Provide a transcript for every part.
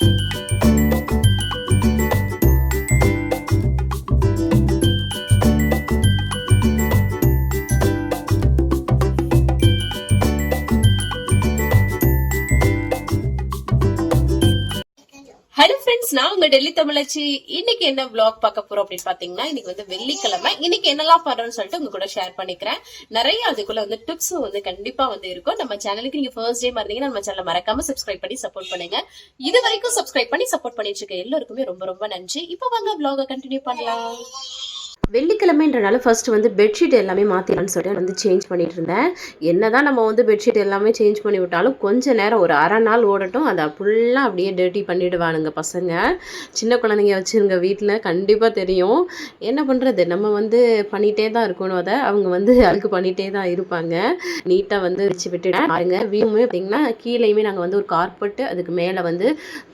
you. Friends நான் உங்க டெல்லி தமிழச்சி. இன்னைக்கு என்ன ப்ளாக் பார்க்க போறோம் அப்படின்னு பாத்தீங்கன்னா இன்னைக்கு வந்து வெள்ளிக்கிழமை. இன்னைக்கு என்னெல்லாம் பண்றோம்னு சொல்லிட்டு உங்க கூட ஷேர் பண்ணிக்கிறேன். நிறைய அதுக்குள்ள வந்து டிப்ஸும் வந்து கண்டிப்பா வந்து இருக்கும். நம்ம சேனலுக்கு நீங்க ஃபர்ஸ்ட் டே இருந்தீங்கன்னா நம்ம சேனலை மறக்காம சப்ஸ்கிரைப் பண்ணி சப்போர்ட் பண்ணுங்க. இது வரைக்கும் சப்ஸ்கிரைப் பண்ணி சப்போர்ட் பண்ணிட்டு இருக்க எல்லாருக்குமே ரொம்ப ரொம்ப நன்றி. இப்போ வாங்க ப்ளாக கண்டினியூ பண்ணலாம். வெள்ளிக்கிழமைன்றனால ஃபர்ஸ்ட் வந்து பெட்ஷீட் எல்லாமே மாற்றிடலான்னு சொல்லிட்டு வந்து சேஞ்ச் பண்ணிட்டு இருந்தேன் என்னதான் நம்ம வந்து பெட்ஷீட் எல்லாமே சேஞ்ச் பண்ணி விட்டாலும் கொஞ்ச நேரம் ஒரு அரை நாள் ஓடட்டும். அதை ஃபுல்லாக அப்படியே டர்ட்டி பண்ணிடுவானுங்க பசங்க. சின்ன குழந்தைங்க வச்சுருங்க வீட்டில் கண்டிப்பாக தெரியும். என்ன பண்ணுறது நம்ம வந்து பண்ணிகிட்டே தான் இருக்கணும் அதை. அவங்க வந்து அழுக்கு பண்ணிகிட்டே தான் இருப்பாங்க. நீட்டாக வந்து வச்சு விட்டுட்டேன் பாருங்க. வியூமே பார்த்தீங்கன்னா கீழேயுமே நாங்கள் வந்து ஒரு கார்பெட்டு அதுக்கு மேலே வந்து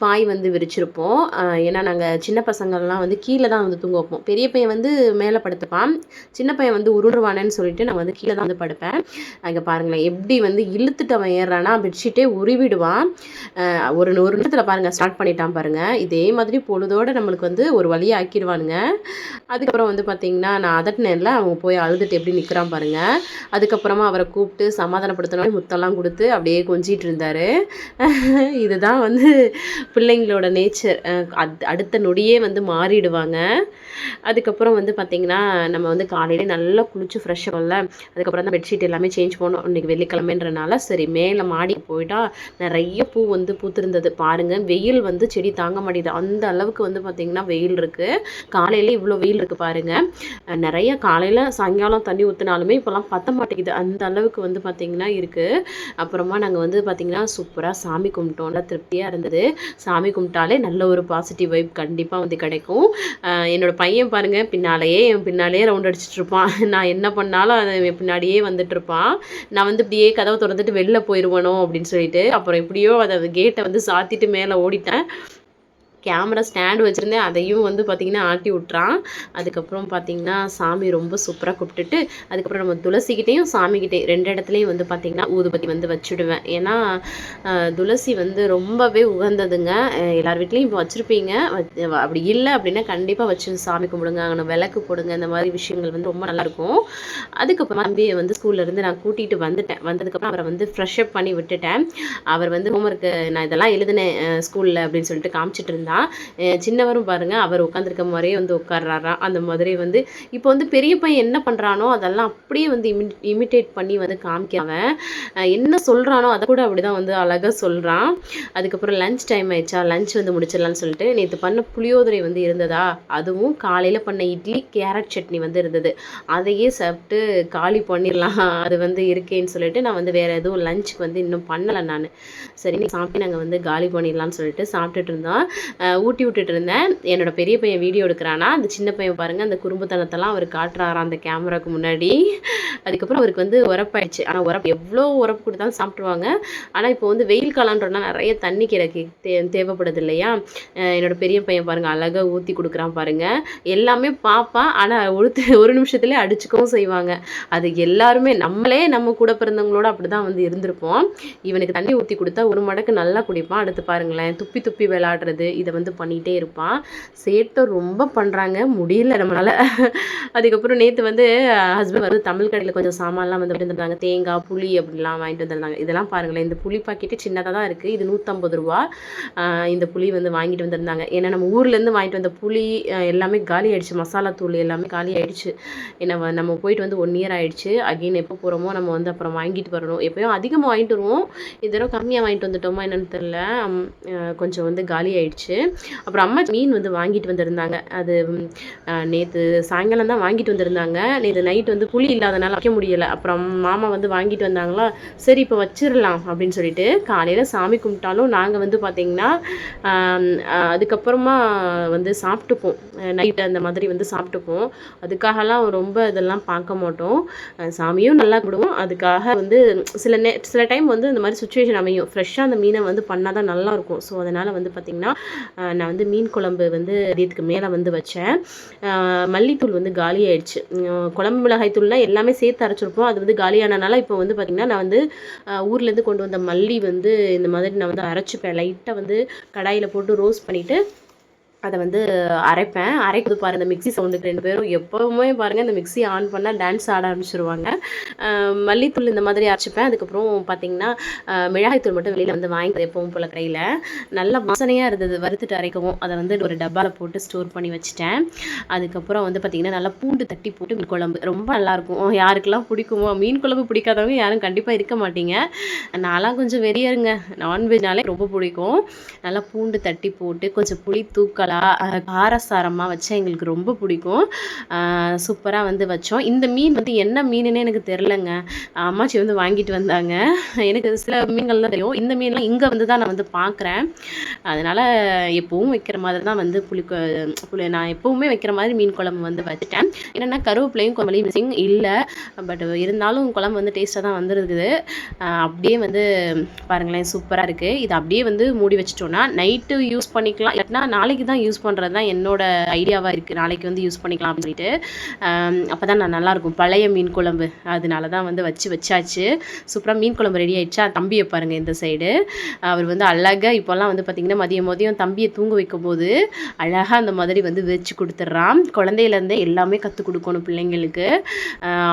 பாய் வந்து விரிச்சிருப்போம். ஏன்னா நாங்கள் சின்ன பசங்கள்லாம் வந்து கீழே தான் வந்து தூங்க வைப்போம். பெரிய பையன் வந்து மேலே படுத்துப்பான். சின்ன பையன் வந்து உருண்டுவானேன்னு சொல்லிட்டு நான் வந்து கீழே தான் வந்து படுப்பேன். அங்கே பாருங்களேன் எப்படி வந்து இழுத்துட்டு அவன் ஏறானா பெட்ஷீட்டே உருவிடுவான். ஒரு ஒரு நிமிஷத்தில் பாருங்கள் ஸ்டார்ட் பண்ணிட்டான் பாருங்கள் இதே மாதிரி பொழுதோடு நம்மளுக்கு வந்து ஒரு வழியை ஆக்கிடுவானுங்க. அதுக்கப்புறம் வந்து பார்த்தீங்கன்னா நான் அதட்டினேன்ல அவங்க போய் அழுதுட்டு எப்படி நிற்கிறான் பாருங்கள் அதுக்கப்புறமா அவரை கூப்பிட்டு சமாதானப்படுத்தினோடனே முத்தம்லாம் கொடுத்து அப்படியே கொஞ்சிட்டு இருந்தார். இதுதான் வந்து பிள்ளைங்களோட நேச்சர் அடுத்த நொடியே வந்து மாறிடுவாங்க. அதுக்கப்புறம் வந்து பார்த்திங்கன்னா நம்ம வந்து காலையிலே நல்லா குளிச்சு ஃப்ரெஷ் ஆகல அதுக்கப்புறம் தான் பெட்ஷீட் எல்லாமே சேஞ்ச் பண்ணோம் இன்றைக்கி வெள்ளிக்கிழமைன்றனால சரி மேலே மாடி போயிட்டா நிறைய பூ வந்து பூத்திருந்தது. பாருங்கள் வெயில் வந்து செடி தாங்க மாட்டேங்குது. அந்த அளவுக்கு வந்து பார்த்திங்கன்னா வெயில் இருக்குது காலையில் இவ்வளோ வெயில் இருக்குது பாருங்கள் நிறைய காலையில் சாயங்காலம் தண்ணி ஊற்றினாலுமே இப்போல்லாம் பத்த மாட்டேங்குது. அந்த அளவுக்கு வந்து பார்த்திங்கன்னா இருக்குது அப்புறமா நாங்கள் வந்து பார்த்திங்கன்னா சூப்பராக சாமி கும்பிட்டோம். நல்லா திருப்தியாக இருந்தது. சாமி கும்பிட்டாலே நல்ல ஒரு பாசிட்டிவ் வைப் கண்டிப்பாக வந்து கிடைக்கும். என்னோடய பையன் பாருங்கள் பின்னாலேயே என் பின்னாலே ரவுண்ட் அடிச்சிட்டு இருப்பான் நான் என்ன பண்ணாலும் அது என் பின்னாடியே வந்துட்டு இருப்பான் நான் வந்து இப்படியே கதவை திறந்துட்டு வெளில போயிடுவனோ அப்படின்னு சொல்லிட்டு அப்புறம் எப்படியோ அதை கேட்டை வந்து சாத்திட்டு மேலே ஓடிட்டேன். கேமரா ஸ்டாண்டு வச்சுருந்தேன். அதையும் வந்து பார்த்திங்கன்னா ஆட்டி விட்றான் அதுக்கப்புறம் பார்த்திங்கன்னா சாமி ரொம்ப சூப்பராக கும்பிட்டுட்டு அதுக்கப்புறம் நம்ம துளசிக்கிட்டேயும் சாமிக்கிட்டே ரெண்டு இடத்துலையும் வந்து பார்த்திங்கன்னா ஊதுபத்தி வந்து வச்சுடுவேன். ஏன்னா துளசி வந்து ரொம்பவே உகந்ததுங்க. எல்லார் வீட்லேயும் இப்போ வச்சுருப்பீங்க. அப்படி இல்லை அப்படின்னா கண்டிப்பாக வச்சு சாமி கும்பிடுங்க. அங்கே விளக்கு போடுங்க. இந்த மாதிரி விஷயங்கள் வந்து ரொம்ப நல்லாயிருக்கும். அதுக்கப்புறம் தம்பியை வந்து ஸ்கூல்லேருந்து நான் கூட்டிகிட்டு வந்துட்டேன். வந்ததுக்கப்புறம் அவரை வந்து ஃப்ரெஷ் அப் பண்ணி விட்டுட்டேன். அவர் வந்து ஹோம்ஒர்க்கு நான் இதெல்லாம் எழுதினேன் ஸ்கூலில் அப்படின்னு சொல்லிட்டு காமிச்சிட்டு இருந்தேன் அஹ் சின்னவரும் பாருங்கள் அவர் உட்காந்துருக்க மாதிரியே வந்து உட்கார்றாராம். அந்த மாதிரி வந்து இப்போ வந்து பெரிய பையன் என்ன பண்ணுறானோ அதெல்லாம் அப்படியே வந்து இமி இமிட்டேட் பண்ணி வந்து காமிக்காமன் என்ன சொல்கிறானோ அதை கூட அப்படி தான் வந்து அழகாக சொல்கிறான் அதுக்கப்புறம் லஞ்ச் டைம் ஆயிடுச்சா? லஞ்ச் வந்து முடிச்சிடலாம்னு சொல்லிட்டு நேற்று பண்ண புளியோதரை வந்து இருந்ததா? அதுவும் காலையில் பண்ண இட்லி கேரட் சட்னி வந்து இருந்தது. அதையே சாப்பிட்டு காலி பண்ணிடலாம் அது வந்து இருக்கேன்னு சொல்லிட்டு நான் வந்து வேறு எதுவும் லஞ்சுக்கு வந்து இன்னும் பண்ணலை நான். சரி நீ சாப்பிட்டு நாங்கள் வந்து காலி பண்ணிடலாம்னு சொல்லிட்டு சாப்பிட்டுட்டு இருந்தோம். ஊட்டி விட்டுட்டு இருந்தேன். என்னோட பெரிய பையன் வீடியோ எடுக்கிறானா அந்த சின்ன பையன் பாருங்க அந்த குறும்புத்தனத்தெல்லாம் அவர் காட்டுறாராம் அந்த கேமராக்கு முன்னாடி. அதுக்கப்புறம் அவருக்கு வந்து உரப்பாயிடுச்சு. ஆனால் உரப்பு எவ்வளோ உரப்பு கொடுத்தாலும் சாப்பிட்ருவாங்க ஆனால் இப்போ வந்து வெயில் காலன்றதுனால நிறைய தண்ணி கிடக்கு. தே தேவைப்படுது இல்லையா? என்னோடய என்னோட பெரிய பையன் பாருங்கள் அழகாக ஊற்றி கொடுக்குறான் பாருங்க. எல்லாமே பார்ப்பான் ஆனால் ஒரு ஒரு நிமிஷத்துலேயே அடிச்சுக்கவும் செய்வாங்க. அது எல்லாருமே நம்மளே நம்ம கூட பிறந்தவங்களோட அப்படி தான் வந்து இருந்திருப்போம். இவனுக்கு தண்ணி ஊற்றி கொடுத்தா ஒரு மடக்கு நல்லா குடிப்பான். அடுத்து பாருங்களேன் துப்பி துப்பி விளாடுறது இதை வந்து பண்ணிகிட்டே இருப்பான் சேட்டை ரொம்ப பண்ணுறாங்க முடியல நம்மளால. அதுக்கப்புறம் நேற்று வந்து ஹஸ்பண்ட் வந்து தமிழ் கடையில் கொஞ்சம் சாமான்லாம் வந்து வந்துருந்தாங்க. தேங்காய் புளி அப்படிலாம் வாங்கிட்டு வந்திருந்தாங்க. இதெல்லாம் பாருங்களேன். இந்த புளி பாக்கெட்டு சின்னதாக தான் இருக்குது இது நூற்றம்பது ரூபா. இந்த புளி வந்து வாங்கிட்டு வந்திருந்தாங்க. ஏன்னா நம்ம ஊர்லேருந்து வாங்கிட்டு வந்த புளி எல்லாமே காலி ஆயிடுச்சு. மசாலா தூள் எல்லாமே காலி ஆயிடுச்சு. ஏன்னா வ- நம்ம போயிட்டு வந்து ஒன் இயர் ஆயிடுச்சு. அகைன் எப்போ போகிறோமோ நம்ம வந்து அப்புறம் வாங்கிட்டு வரணும். எப்போயும் அதிகமாக வாங்கிட்டு வருவோம். இந்த தடவை கம்மியாக வாங்கிட்டு வந்துட்டோமா என்னென்னு தெரில கொஞ்சம் வந்து காலி ஆயிடுச்சு. அப்புறம் அம்மா மீன் வந்து வாங்கிட்டு வந்திருந்தாங்க. அது நேற்று சாயங்காலம் தான் வாங்கிட்டு வந்திருந்தாங்க. நேற்று நைட் வந்து புளி இல்லாதனால வைக்க முடியலை. அப்புறம் மாமா வந்து வாங்கிட்டு வந்தாங்களா? சரி இப்போ வச்சிடலாம் அப்படின்னு சொல்லிட்டு காலையில் சாமி கும்பிட்டாலும் நாங்கள் வந்து பார்த்திங்கன்னா அதுக்கப்புறமா வந்து சாப்பிட்டுப்போம். நைட்டு அந்த மாதிரி வந்து சாப்பிட்டுப்போம். அதுக்காகலாம் ரொம்ப இதெல்லாம் பார்க்க மாட்டோம். சாமியும் நல்லா கும்பிடுவோம். அதுக்காக வந்து சில நே சில டைம் வந்து இந்த மாதிரி சுச்சுவேஷன் அமையும். ஃப்ரெஷ்ஷாக அந்த மீனை வந்து பண்ணால் தான் நல்லாயிருக்கும் ஸோ அதனால் வந்து பார்த்திங்கன்னா நான் வந்து மீன் குழம்பு வந்து இதுக்கு மேலே வந்து வச்சேன். மல்லித்தூள் வந்து காலி ஆயிடுச்சு குழம்பு மிளகாய் தூள்லாம் எல்லாமே சேர்த்து அரைச்சிருப்போம். அது வந்து காலியானனால இப்போ வந்து பார்த்திங்கன்னா நான் வந்து ஊர்லேருந்து கொண்டு வந்த மல்லி வந்து இந்த மாதிரி நான் வந்து அரைச்சிப்பேன் லைட்டாக வந்து கடாயில் போட்டு ரோஸ்ட் பண்ணிவிட்டு அதை வந்து அரைப்பேன். அரைக்குது பாருங்க இந்த மிக்ஸி சவுண்டுக்கு ரெண்டு பேரும். எப்போவுமே பாருங்கள் இந்த மிக்சி ஆன் பண்ணால் டான்ஸ் ஆட ஆரம்பிச்சிருவாங்க. மல்லித்தூள் இந்த மாதிரி அரைச்சிப்பேன். அதுக்கப்புறம் பார்த்தீங்கன்னா மிளகாய்த்தூள் மட்டும் வெளியில் வந்து வாங்கிக்கிறது எப்பவும் போல் கையில். நல்ல வாசனையாக இருந்தது வறுத்துட்டு அரைக்கவும். அதை வந்து ஒரு டப்பாவில் போட்டு ஸ்டோர் பண்ணி வச்சுட்டேன். அதுக்கப்புறம் வந்து பார்த்திங்கன்னா நல்லா பூண்டு தட்டி போட்டு மீன் குழம்பு. ரொம்ப நல்லாயிருக்கும் யாருக்கெல்லாம் பிடிக்குமோ மீன் குழம்பு பிடிக்காதவங்க யாரும் கண்டிப்பாக இருக்க மாட்டீங்க. நான்லாம் கொஞ்சம் வெறியருங்க. நான்வெஜ்னாலே ரொம்ப பிடிக்கும். நல்லா பூண்டு தட்டி போட்டு கொஞ்சம் புளி தூக்கலாக காரசாரமாக வச்சா எங்களுக்கு ரொம்ப பிடிக்கும். சூப்பராக வந்து வச்சோம். இந்த மீன் வந்து என்ன மீனுன்னு எனக்கு தெரிலங்க அம்மாச்சி வந்து வாங்கிட்டு வந்தாங்க. எனக்கு சில மீன்கள்லாம் தெரியும். இந்த மீன்லாம் இங்கே வந்து தான் நான் வந்து பார்க்குறேன் அதனால் எப்பவும் வைக்கிற மாதிரி தான் வந்து புளிக்கு புளி நான் எப்பவுமே வைக்கிற மாதிரி மீன் குழம்பு வந்து வச்சுட்டேன். என்னென்னா கருவேப்பிலையும் குழம்புலையும் மிஸ்ஸிங் இல்லை. பட் இருந்தாலும் குழம்பு வந்து டேஸ்ட்டாக தான் வந்துருக்குது. அப்படியே வந்து பாருங்களேன் சூப்பராக இருக்குது இது அப்படியே வந்து மூடி வச்சிட்டோன்னா நைட்டு யூஸ் பண்ணிக்கலாம். இல்லாட்டினா நாளைக்கு தான் யூஸ் பண்ணுறது தான் என்னோட ஐடியாவாக இருக்குது நாளைக்கு வந்து யூஸ் பண்ணிக்கலாம் அப்படின்னு சொல்லிட்டு. அப்போ தான் நான் நல்லாயிருக்கும். பழைய மீன் குழம்பு. அதனால தான் வந்து வச்சு வச்சாச்சு. சூப்பராக மீன் குழம்பு ரெடி ஆகிடுச்சா தம்பியை பாருங்கள் இந்த சைடு அவர் வந்து அழகாக இப்போல்லாம் வந்து பார்த்திங்கன்னா மதியம் மதியம் தம்பியை தூங்க வைக்கும்போது அழகாக அந்த மாதிரி வந்து வச்சு கொடுத்துட்றான். குழந்தையிலேருந்தே எல்லாமே கற்றுக் கொடுக்கணும் பிள்ளைங்களுக்கு.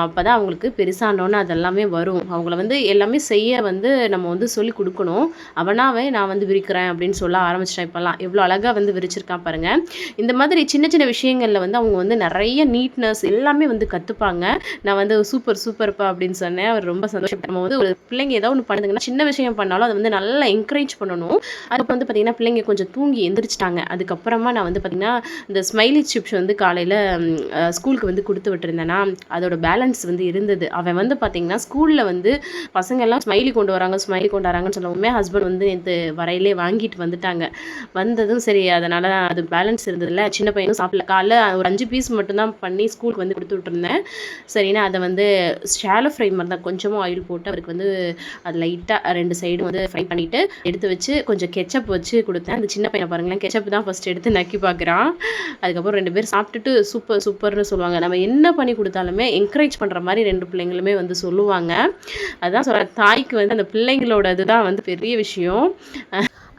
அப்போ தான் அவங்களுக்கு பெருசானோன்னு அதெல்லாமே வரும். அவங்கள வந்து எல்லாமே செய்ய வந்து நம்ம வந்து சொல்லி கொடுக்கணும். அவனாவே நான் வந்து விரிக்கிறேன் அப்படின்னு சொல்ல ஆரம்பிச்சிட்டேன் இப்போல்லாம் எவ்வளோ அழகாக வந்து விரிச்சிருக்கான் பாருங்கள் இந்த மாதிரி சின்ன சின்ன விஷயங்களில் வந்து அவங்க வந்து நிறைய நீட்னஸ் எல்லாமே வந்து கற்றுப்பாங்க நான் வந்து சூப்பர் சூப்பர்ப்பா அப்படின்னு சொன்னேன். அவர் ரொம்ப சந்தோஷம் நம்ம வந்து ஒரு பிள்ளைங்க ஏதோ ஒன்று பண்ணுதுங்கன்னா சின்ன விஷயம் பண்ணாலும் அதை வந்து நல்லா என்கரேஜ் பண்ணணும். அதுக்கு வந்து பார்த்திங்கன்னா பிள்ளைங்க கொஞ்சம் தூங்கி எந்திரிச்சிட்டாங்க. அதுக்கப்புறமா நான் வந்து பார்த்திங்கன்னா இந்த ஸ்மைலி சிப்ஸ் வந்து காலையில் ஸ்கூலுக்கு வந்து கொடுத்து விட்டுருந்தேன்னா அதோட பேலன்ஸ் வந்து இருந்தது. அவன் வந்து பார்த்திங்கன்னா ஸ்கூலில் வந்து பசங்க எல்லாம் ஸ்மைலி கொண்டு வராங்க ஸ்மைலி கொண்டு வராங்கன்னு சொல்லவுமே ஹஸ்பண்ட் வந்து நேற்று வரையிலே வாங்கிட்டு வந்துட்டாங்க. வந்ததும் சரி அதனால் அது பேலன்ஸ் இருந்ததில்ல சின்ன பையனும் சாப்பிடல. காலைல ஒரு அஞ்சு பீஸ் மட்டும்தான் பண்ணி ஸ்கூலுக்கு வந்து கொடுத்து விட்டுருந்தேன். சரின்னா அதை வந்து ஷாலோ ஃப்ரை மாதிரி தான் கொஞ்சமாக ஆயில் போட்டு அவருக்கு வந்து அது லைட்டாக ரெண்டு சைடும் வந்து ஃப்ரை பண்ணிவிட்டு எடுத்து வச்சு கொஞ்சம் கெச்சப் வச்சு கொடுத்தேன். அந்த சின்ன பையனை பாருங்களேன் கெச்சப் தான் ஃபஸ்ட் எடுத்து நக்கி பார்க்குறான். அதுக்கப்புறம் ரெண்டு பேர் சாப்பிட்டுட்டு சூப்பர் சூப்பர்னு சொல்லுவாங்க. நம்ம என்ன பண்ணி கொடுத்தாலுமே என்கரேஜ் பண்ணுற மாதிரி ரெண்டு பிள்ளைங்களுமே வந்து சொல்லுவாங்க. அதுதான் சொல்கிறேன் தாய்க்கு வந்து அந்த பிள்ளைங்களோட இதுதான் வந்து பெரிய விஷயம்.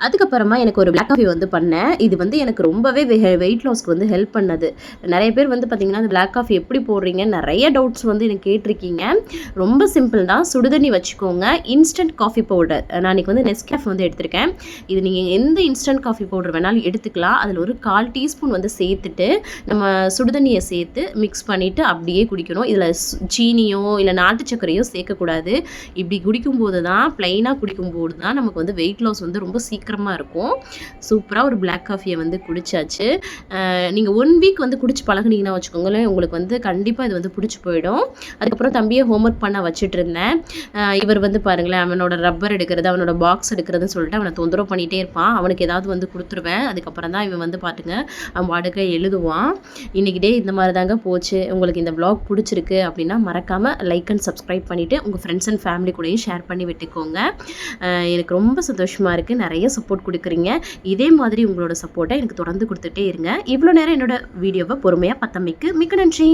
அதுக்கப்புறமா எனக்கு ஒரு பிளாக் காஃபி வந்து பண்ணேன். இது வந்து எனக்கு ரொம்பவே வெயிட் லாஸ்க்கு வந்து ஹெல்ப் பண்ணது. நிறைய பேர் வந்து பார்த்திங்கன்னா அந்த பிளாக் காஃபி எப்படி போடுறீங்க? நிறைய டவுட்ஸ் வந்து எனக்கு கேட்டிருக்கீங்க. ரொம்ப சிம்பிள் தான். சுடுதண்ணி வச்சுக்கோங்க. இன்ஸ்டன்ட் காஃபி பவுடர் நான் இன்றைக்கி வந்து நெஸ்கேஃப் வந்து எடுத்திருக்கேன். இது நீங்கள் எந்த இன்ஸ்டன்ட் காஃபி பவுடர் வேணாலும் எடுத்துக்கலாம். அதில் ஒரு கால் டீஸ்பூன் வந்து சேர்த்துட்டு நம்ம சுடுதண்ணியை சேர்த்து மிக்ஸ் பண்ணிவிட்டு அப்படியே குடிக்கணும். இதில் சீனியோ இல்லை நாட்டு சர்க்கரையோ சேர்க்கக்கூடாது. இப்படி குடிக்கும்போது தான் ப்ளைனாக குடிக்கும்போது தான் நமக்கு வந்து வெயிட் லாஸ் வந்து ரொம்ப சீக்கிரம் பயங்கரமாக இருக்கும். சூப்பராக ஒரு பிளாக் காஃபியை வந்து குடித்தாச்சு நீங்கள் ஒன் வீக் வந்து குடிச்சு பழகுனீங்கன்னா வச்சுக்கோங்களேன் உங்களுக்கு வந்து கண்டிப்பாக இது வந்து பிடிச்சி போயிடும். அதுக்கப்புறம் தம்பியை ஹோம்ஒர்க் பண்ண வச்சுட்டு இருந்தேன். இவர் வந்து பாருங்களேன் அவனோட ரப்பர் எடுக்கிறது அவனோட பாக்ஸ் எடுக்கிறதுன்னு சொல்லிட்டு அவனை தொந்தரவு பண்ணிகிட்டே இருப்பான். அவனுக்கு ஏதாவது வந்து கொடுத்துருவேன். அதுக்கப்புறம் தான் இவன் வந்து பாட்டுங்க அவன் பாடுக்க எழுதுவான். இன்னைக்கு டே இந்த மாதிரி தாங்க போச்சு. உங்களுக்கு இந்த vlog பிடிச்சிருக்கு அப்படின்னா மறக்காமல் லைக் அண்ட் சப்ஸ்கிரைப் பண்ணிவிட்டு உங்கள் ஃப்ரெண்ட்ஸ் அண்ட் ஃபேமிலி கூடயும் ஷேர் பண்ணி விட்டுக்கோங்க. எனக்கு ரொம்ப சந்தோஷமாக இருக்குது நிறைய சப்போர்ட் கொடுக்குறீங்க இதே மாதிரி உங்களோட சப்போர்ட்டை எனக்கு தொடர்ந்து கொடுத்துட்டே இருங்க. இவ்வளோ நேரம் என்னோட வீடியோவை பொறுமையாக பத்தமைக்கு மிக்க நன்றி.